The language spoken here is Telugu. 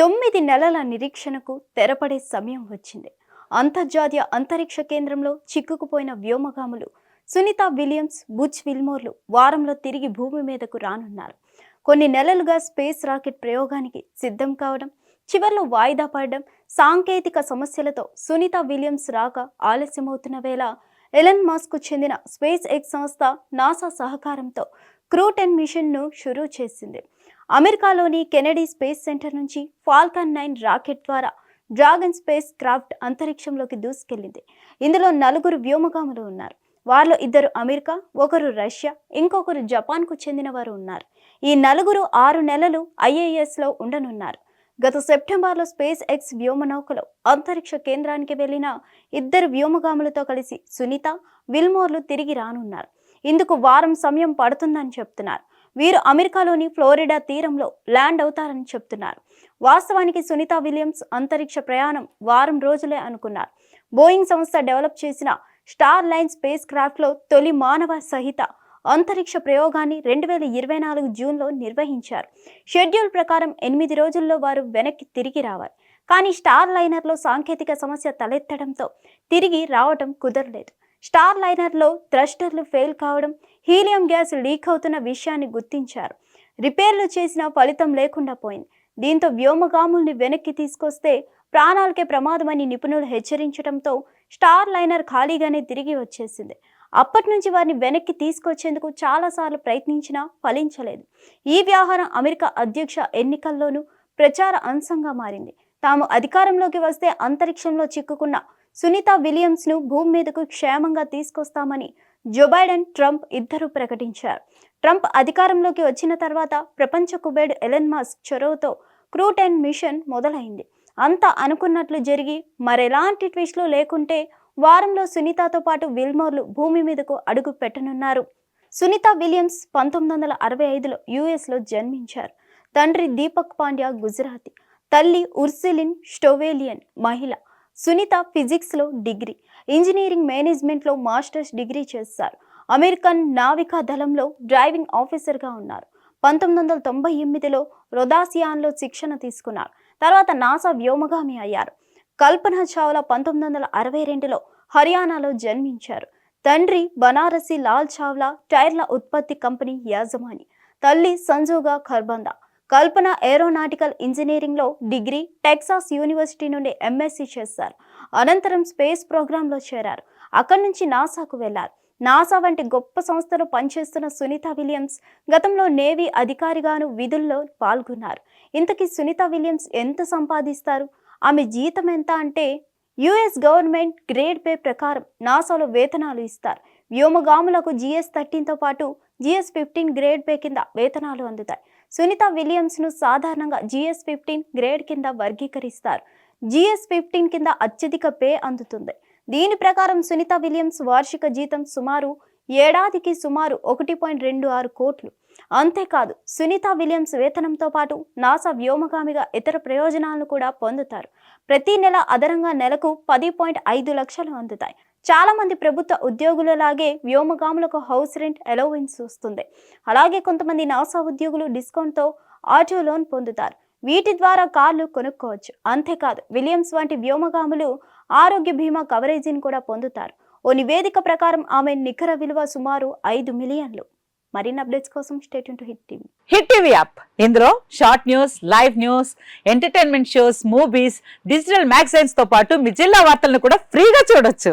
తొమ్మిది నెలల నిరీక్షణకు తెరపడే సమయం వచ్చింది. అంతర్జాతీయ అంతరిక్ష కేంద్రంలో చిక్కుకుపోయిన వ్యోమగాములు సునీత విలియమ్స్ బుచ్ విల్మోర్లు వారంలో తిరిగి భూమి మీదకు రానున్నారు. కొన్ని నెలలుగా స్పేస్ రాకెట్ ప్రయోగానికి సిద్ధం కావడం చివర్లో వాయిదా పడడం సాంకేతిక సమస్యలతో సునీత విలియమ్స్ రాక ఆలస్యమవుతున్న వేళ ఎలన్ మాస్కు చెందిన స్పేస్ ఎక్స్ సంస్థ నాసా సహకారంతో క్రూ టెన్ మిషన్ను షురూ చేసింది. అమెరికాలోని కెనడీ స్పేస్ సెంటర్ నుంచి ఫాల్కన్ నైన్ రాకెట్ ద్వారా డ్రాగన్ స్పేస్ క్రాఫ్ట్ అంతరిక్షంలోకి దూసుకెళ్ళింది ఇందులో నలుగురు వ్యోమగాములు ఉన్నారు. వారిలో ఇద్దరు అమెరికా ఒకరు రష్యా ఇంకొకరు జపాన్కు చెందినవారు ఉన్నారు. ఈ నలుగురు ఆరు నెలలు ఐఏఎస్లో ఉండనున్నారు. గత సెప్టెంబర్లో స్పేస్ ఎక్స్ వ్యోమనౌకలో అంతరిక్ష కేంద్రానికి వెళ్ళిన ఇద్దరు వ్యోమగాములతో కలిసి సునీత విల్మోర్లు తిరిగి రానున్నారు. ఇందుకు వారం సమయం పడుతుందని చెప్తున్నారు. వీరు అమెరికాలోని ఫ్లోరిడా తీరంలో ల్యాండ్ అవుతారని చెప్తున్నారు. వాస్తవానికి సునీత విలియమ్స్ అంతరిక్ష ప్రయాణం వారం రోజులే అనుకున్నారు. బోయింగ్ సంస్థ డెవలప్ చేసిన స్టార్ లైన్ స్పేస్ క్రాఫ్ట్లో తొలి మానవ సహిత అంతరిక్ష ప్రయోగాన్ని రెండు వేల ఇరవై నాలుగు జూన్లో నిర్వహించారు. షెడ్యూల్ ప్రకారం ఎనిమిది రోజుల్లో వారు వెనక్కి తిరిగి రావాలి. కానీ స్టార్ లైనర్లో సాంకేతిక సమస్య తలెత్తడంతో తిరిగి రావటం కుదరలేదు. స్టార్ లైనర్లో థ్రస్టర్లు ఫెయిల్ కావడం హీలియం గ్యాస్ లీక్ అవుతున్న విషయాన్ని గుర్తించారు. రిపేర్లు చేసిన ఫలితం లేకుండా పోయింది. దీంతో వ్యోమగాముల్ని వెనక్కి తీసుకొస్తే ప్రాణాలకే ప్రమాదమని నిపుణులు హెచ్చరించడంతో స్టార్ లైనర్ ఖాళీగానే తిరిగి వచ్చేసింది. అప్పటి నుంచి వారిని వెనక్కి తీసుకొచ్చేందుకు చాలాసార్లు ప్రయత్నించినా ఫలించలేదు. ఈ వ్యవహారం అమెరికా అధ్యక్ష ఎన్నికల్లోనూ ప్రచార అంశంగా మారింది. తాము అధికారంలోకి వస్తే అంతరిక్షంలో చిక్కుకున్న సునీత విలియమ్స్ను భూమి మీదకు క్షేమంగా తీసుకొస్తామని జో బైడెన్ ట్రంప్ ఇద్దరు ప్రకటించారు. ట్రంప్ అధికారంలోకి వచ్చిన తర్వాత ప్రపంచ కుబేడ్ ఎలన్ మాస్క్ చొరవతో క్రూట్ అండ్ మిషన్ మొదలైంది. అంతా అనుకున్నట్లు జరిగి మరెలాంటి ట్విస్ట్లు లేకుంటే వారంలో సునీతతో పాటు విల్మోర్లు భూమి మీదకు అడుగు పెట్టనున్నారు. సునీత విలియమ్స్ పంతొమ్మిది వందల అరవై ఐదులో యుఎస్లో జన్మించారు. తండ్రి దీపక్ పాండ్యా గుజరాతీ తల్లి ఉర్సిలిన్ స్టోవేలియన్ మహిళ. సునీత ఫిజిక్స్లో డిగ్రీ ఇంజనీరింగ్ మేనేజ్మెంట్లో మాస్టర్స్ డిగ్రీ చేశారు అమెరికన్ నావికా దళంలో డ్రైవింగ్ ఆఫీసర్గా ఉన్నారు. పంతొమ్మిది వందల తొంభై ఎనిమిదిలో రొదాసియాన్లో శిక్షణ తీసుకున్నారు. తర్వాత నాసా వ్యోమగామి అయ్యారు. కల్పన చావ్లా పంతొమ్మిది వందల అరవై రెండులో హర్యానాలో జన్మించారు. తండ్రి బనారసి లాల్ చావ్లా టైర్ల ఉత్పత్తి కంపెనీ యాజమాని తల్లి సంజోగా ఖర్బందా కల్పన ఏరోనాటికల్ ఇంజనీరింగ్లో డిగ్రీ టెక్సాస్ యూనివర్సిటీ నుండి ఎంఎస్సీ చేశారు. అనంతరం స్పేస్ ప్రోగ్రాంలో చేరారు. అక్కడి నుంచి నాసాకు వెళ్ళారు నాసా వంటి గొప్ప సంస్థలో పనిచేస్తున్న సునీత విలియమ్స్ గతంలో నేవీ అధికారిగాను విధుల్లో పాల్గొన్నారు. ఇంతకీ సునీత విలియమ్స్ ఎంత సంపాదిస్తారు? ఆమె జీతం ఎంత అంటే యుఎస్ గవర్నమెంట్ గ్రేడ్ పే ప్రకారం నాసాలో వేతనాలు ఇస్తారు. వ్యోమగాములకు జిఎస్ థర్టీన్తో పాటు జిఎస్ ఫిఫ్టీన్ గ్రేడ్ పే కింద వేతనాలు అందుతాయి. సునీత విలియమ్స్ను సాధారణంగా జిఎస్ ఫిఫ్టీన్ గ్రేడ్ కింద వర్గీకరిస్తారు. జిఎస్ ఫిఫ్టీన్ కింద అత్యధిక పే అందుతుంది. దీని ప్రకారం సునీత విలియమ్స్ వార్షిక జీతం సుమారు ఏడాదికి సుమారు ఒకటి పాయింట్ రెండు ఆరు కోట్లు. అంతేకాదు సునీత విలియమ్స్ వేతనంతో పాటు నాసా వ్యోమగామిగా ఇతర ప్రయోజనాలను కూడా పొందుతారు. ప్రతి నెల అదనంగా నెలకు పది పాయింట్ ఐదు లక్షలు అందుతాయి. చాలా మంది ప్రభుత్వ ఉద్యోగులలాగే వ్యోమగాములకు హౌస్ రెంట్ అలౌవెన్స్ వస్తుంది. అలాగే కొంతమంది నాసా ఉద్యోగులు డిస్కౌంట్తో ఆటో లోన్ పొందుతారు. వీటి ద్వారా కార్లు కొనుక్కోవచ్చు. అంతేకాదు విలియమ్స్ వంటి వ్యోమగాములు ఆరోగ్య బీమా కవరేజీని కూడా పొందుతారు. ఓ నివేదిక ప్రకారం ఆమె నికర విలువ సుమారు ఐదు మిలియన్లు. మరిన్ని అప్డేట్స్ కోసం state to hit TV hit TV app ఇందులో short news live news entertainment shows movies digital మ్యాగజైన్స్తో పాటు మీ జిల్లా వార్తలను కూడా ఫ్రీగా చూడొచ్చు.